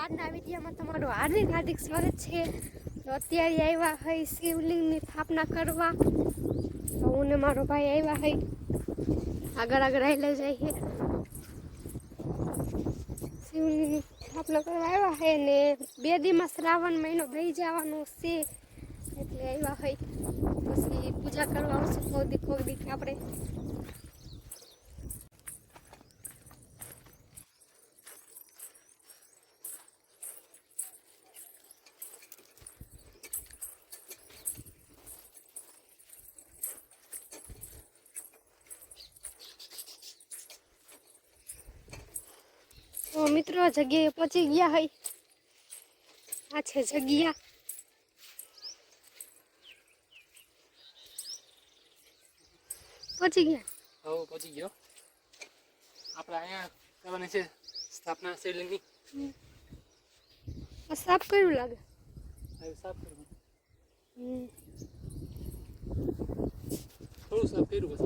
આજના વિડીયોમાં તમારું હાર્દિક હાર્દિક સ્વાગત છે. તો અત્યારે આવ્યા હોય શિવલિંગની સ્થાપના કરવા. તો હું ને મારો ભાઈ આવ્યા હોય. આગળ આગળ આવેલા જઈએ. શિવલિંગની સ્થાપના કરવા આવ્યા છે ને બે દીમાં શ્રાવણ મહિનો ભરી જવાનો છે. એટલે આવ્યા હોય. પછી પૂજા કરવા આવશું. કોઈ દી કોઈ દી આપણે. મિત્રો જગ્યાએ પહોંચી ગયા હોય આ છે જગ્યા. પહોંચી ગયા? હવે પહોંચી ગયો. આપણે અહીંયા કરવાની છે સ્થાપના શિવલિંગની આ સાફ કર્યું લાગે? હવે સાફ કરવું હમ. થોડું સાફ કર્યું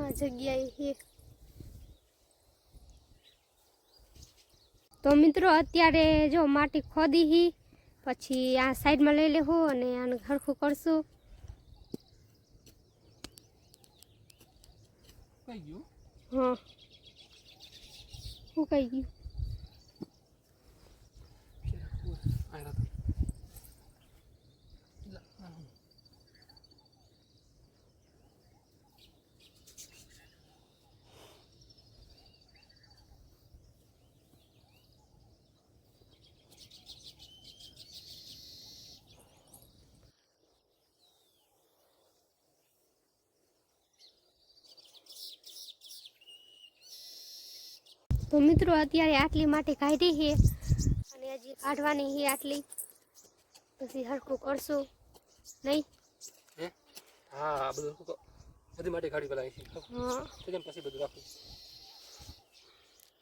આ જગ્યાએ છે. તો મિત્રો અત્યારે જો માટી ખોદી હી પછી આ સાઈડમાં લઈ લેવું અને આને હરખું કરશું. કઈ હા. શું કહી ગયું? તો મિત્રો અત્યારે આટલી માટી કાઢી છે અને હજી કાઢવાની છે આટલી. પછી હરખું કરશું નહીં? હે? હા બધું બધી માટે કાઢી પેલા હા. પછી બધું રાખું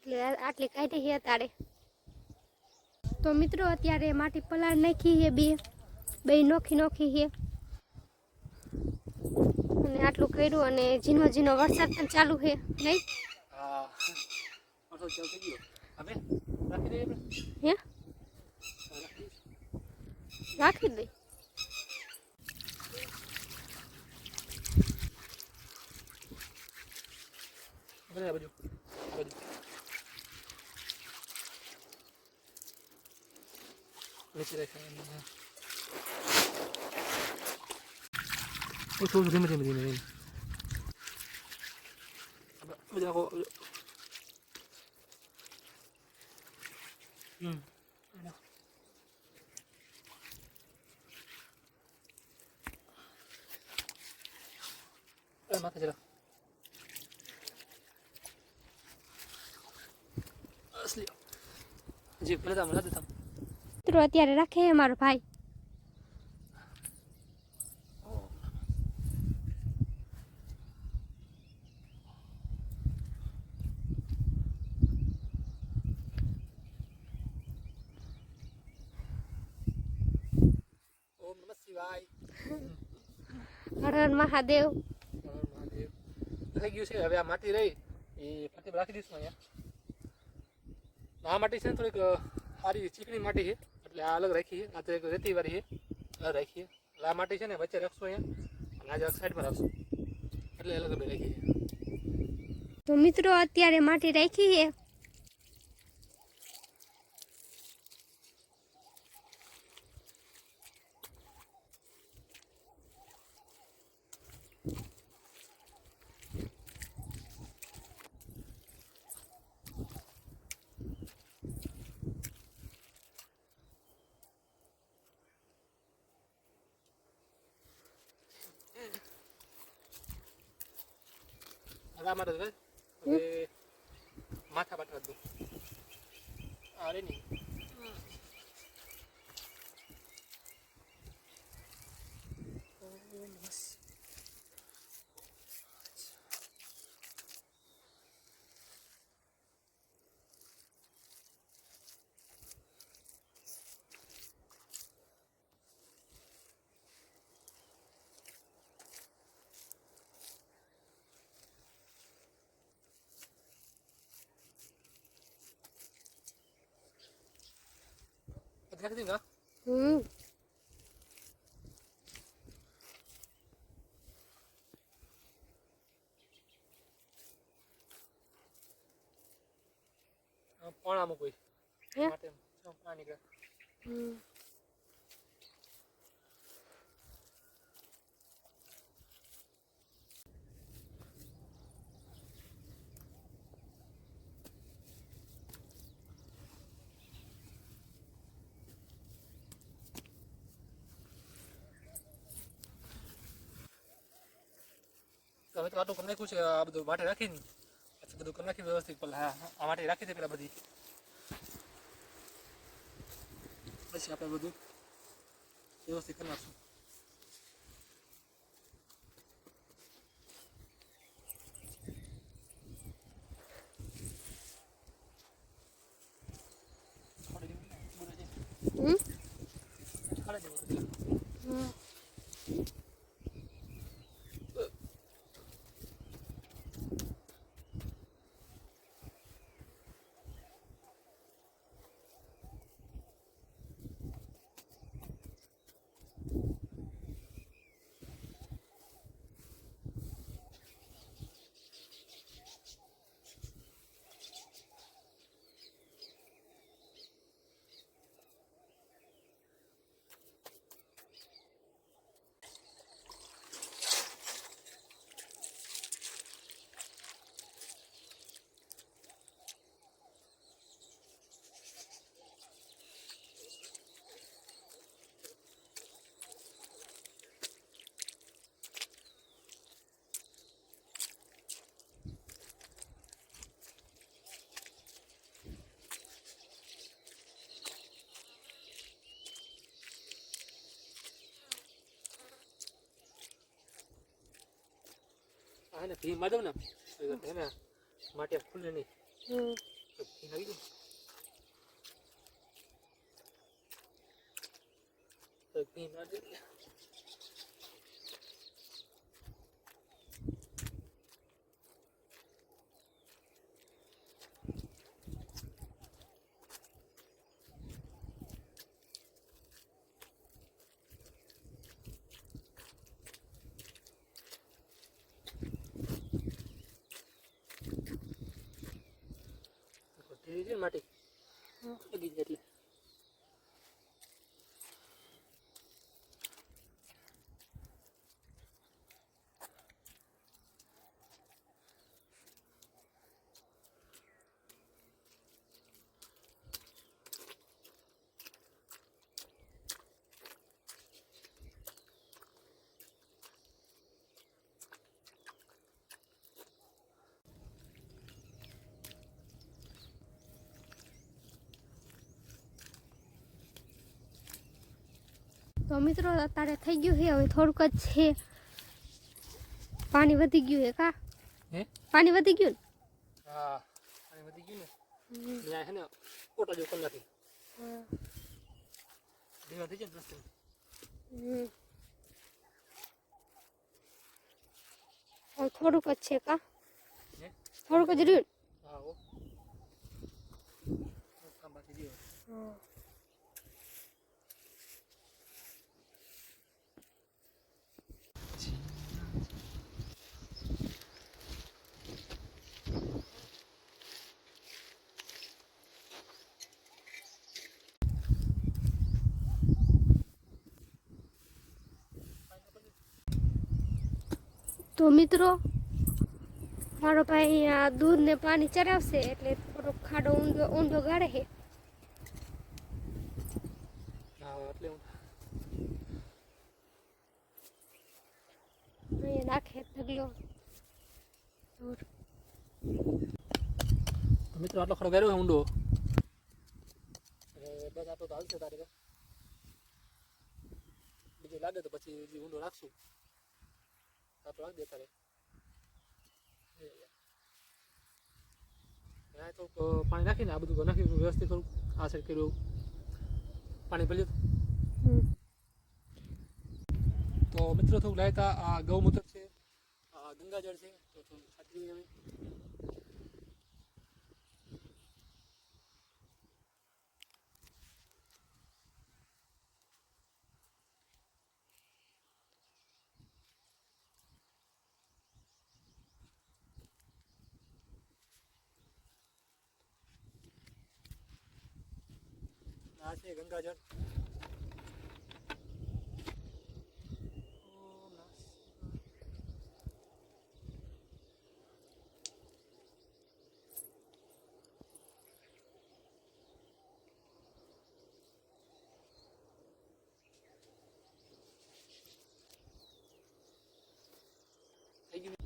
એટલે આટલી કાઢી છે અત્યારે. તો મિત્રો અત્યારે માટી પલાળ નાખી છે બે. બે નોખી નોખી છે. અને આટલું કર્યું અને ઝીનો ઝીનો વરસાદ પણ ચાલુ છે નહીં? અડધો ચાલ થઈ ગયો હવે રાખી દઈએ હે રાખી દઈ આ બાજુ બાજુ નીચે. ઓ થોડું ધીમે ધીમે ધીમે ધીમે બધું આખો હમ એ માથે જરા જી પેલા તમે નથી તમે મિત્રો અત્યારે રાખે મારો ભાઈ હર હર મહાદેવ હર મહાદેવ થઈ ગયું છે હવે આ માટી રહી એ ફરતે રાખી દઈશું અહીંયા આ માટી છે ને થોડીક અ, સારી ચીકણી માટી છે એટલે આ અલગ રાખીએ આ તો એક રેતી વાળી છે અલગ રાખીએ એટલે આ માટી છે ને વચ્ચે રાખશું અહીંયા અને આજે સાઈડમાં રાખશું એટલે અલગ બે રાખીએ તો મિત્રો અત્યારે માટી રાખી છે માટે હવે માથા પાટવા દઉં. અરે નહીં દઈએ ને, હા? હમ આમ કોઈ? માટે પાણી નીકળે તો હવે તો આટલું કરી નાખ્યું છે, આ બધું માટે રાખીને. પછી બધું કરી નાખ્યું વ્યવસ્થિત પેલા, હા આ માટે રાખી દે પેલા બધી. પછી આપણે બધું વ્યવસ્થિત કરી નાખશું છોડી દેવું ને, બધું જે. હમ છોડી દેવું બધું. હમ આ એને ભી માધવ ને એને માટે ખુલે નહીં. હમ. ભી દઉં. તો ભી ના ધીરે માટી? લગી જાય એટલે. તો મિત્રો અત્યારે થઈ ગયું છે હવે થોડુંક જ છે. પાણી વધી ગયું છે કા? પાણી વધી ગયું હા અને વધી ગયું ને? ત્યાં છે ને ઓટા જેવું કરી નાખી. હમ. થઈ જાય ને રસ્તે હવે થોડુંક જ છે કા? થોડુંક જ રહ્યું હા હો. કામ બાકી રહ્યું ને? તો મિત્રો મારો ભાઈ અહીંયા દૂધ ને પાણી ચરાવશે એટલે થોડો ખાડો ઊંધો ઊંધો ગાળે છે. નાખે ઢગલો. મિત્રો આટલો ખરો કર્યો ઊંડો? બસ આટલો તો હાલશે તારે તો. બીજું લાગે તો પછી ઊંડો રાખશું. આટલો રાખી દે તારે હા તો પાણી નાખીને આ બધું નાખી વ્યવસ્થિત કરું આ સાઈડ કર્યું પાણી ભર્યું તો મિત્રો થોડુંક લાયતા આ ગૌમૂત્ર છે આ ગંગાજળ છે તો થોડું છાંટી અમે આ છે ગંગાજળ ઓમ નમઃ શિવાય. થઈ ગયું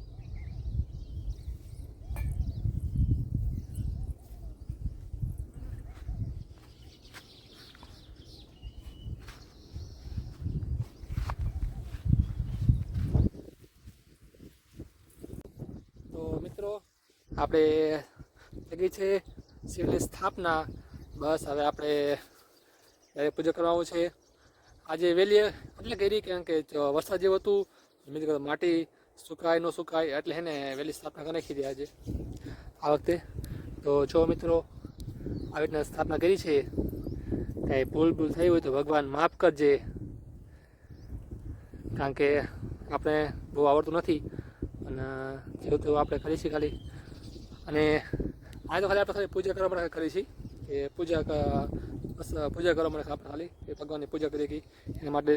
તો મિત્રો આપણે ગઈ છે શિવની સ્થાપના. બસ હવે આપણે પૂજા કરવાનું છે. આજે વહેલી એટલે કરી કેમ કે વરસાદ જેવું હતું મેં કીધું માટી સુકાય, ન સુકાય એટલે એને વહેલી સ્થાપના કરી નાખી દે આજે. આ વખતે તો જો મિત્રો આવી રીતના સ્થાપના કરી છે. કાંઈ ભૂલ ભૂલ થઈ હોય તો ભગવાન માફ કરજે. કારણ કે આપણે બહુ આવડતું નથી. અને જેવું તેવું આપણે છીએ ખાલી. અને આ તો ખાલી આપણે ખાલી પૂજા કરવા માટે કરી છીએ કે પૂજા પૂજા કરવા માટે આપણે ખાલી એ ભગવાનની પૂજા કરી હતી. એના માટે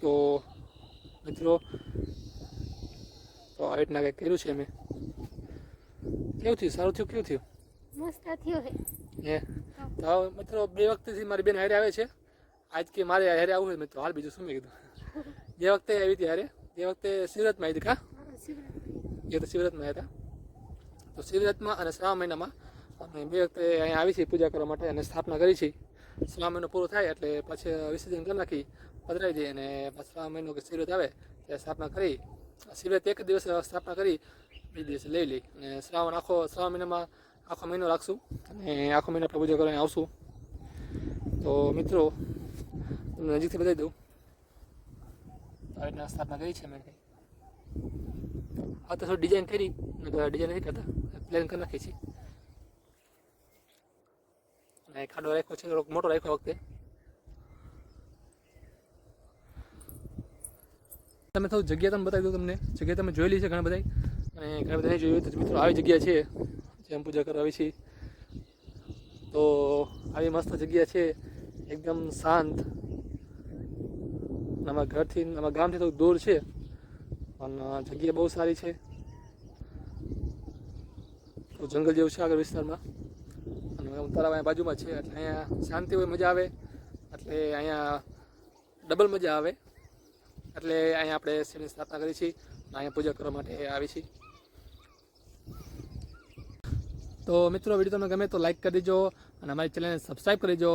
તો મિત્રો તો આવી રીતના કંઈક કર્યું છે મેં. કેવું થયું? સારું થયું કેવું થયું? મસ્ત થયું હે. તો મિત્રો બે વખતેથી મારી બેન હારે આવે છે. આજ કે મારે હારે આવું હોય મિત્રો. હાલ બીજું શું મેં કીધું? જે વખતે આવી હતી હારે જે વખતે શિવરાતમાં આવી હતી કા? એ તો શિવરાતમાં આવ્યા હતા. તો શિવરાતમાં અને શ્રાવણ મહિનામાં અમે બે વખતે અહીંયા આવી છીએ પૂજા કરવા માટે અને સ્થાપના કરી છે શ્રાવણ મહિનો પૂરો થાય એટલે પછી વિસર્જન કરી નાખી પધરાવી દઈએ અને પછી શ્રાવણ મહિનો કે શિવરાત આવે ત્યારે સ્થાપના કરી શિવરાત એક દિવસ સ્થાપના કરી બીજે દિવસે લઈ લઈ અને શ્રાવણ આખો, શ્રાવણ મહિનામાં આખો મહિનો રાખશું અને આખો મહિનો આપણે પૂજા કરીને આવશું. તો મિત્રો, તમને નજીકથી બતાવી દઉં. આવી રીતના સ્થાપના કરી છે મેં આ તો થોડી ડિઝાઇન કરી ડિઝાઇન નથી કરતા. પ્લેન કરી નાખી છે. અને ખાડો રાખ્યો છે, થોડોક મોટો રાખ્યો વખતે. તમે થોડું જગ્યા તમે બતાવી દઉં તમને. જગ્યા તમે જોયેલી છે ઘણા બધા અને ઘણા બધા જોયું તો મિત્રો આવી જગ્યા છે જેમ પૂજા કરવા છે તો આવી મસ્ત જગ્યા છે, એકદમ શાંત. અમારા ઘરથી, અમારા ગામથી થોડું દૂર છે. પણ જગ્યા બહુ સારી છે. તો જંગલ જેવું છે આગળ વિસ્તારમાં. અને તળાવ અહીંયા બાજુમાં છે, એટલે અહીંયા શાંતિ હોય, મજા આવે. એટલે અહીંયા ડબલ મજા આવે. એટલે અહીંયા આપણે શિવની સ્થાપના કરી છીએ અહીંયા પૂજા કરવા માટે આવી છીએ તો મિત્રો વીડિયો તમને ગમે તો લાઈક કરી દેજો, અને અમારી ચેનલને સબસ્ક્રાઈબ કરી દેજો.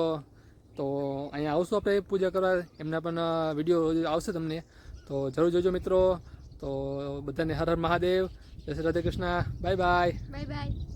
તો અહીંયા આવશું આપણે પૂજા કરવા, એમના પણ વીડિયો આવશે તમને. તો જરૂર જોજો મિત્રો. તો બધાને હર હર મહાદેવ. જય Shri Radhe Krishna bye bye bye bye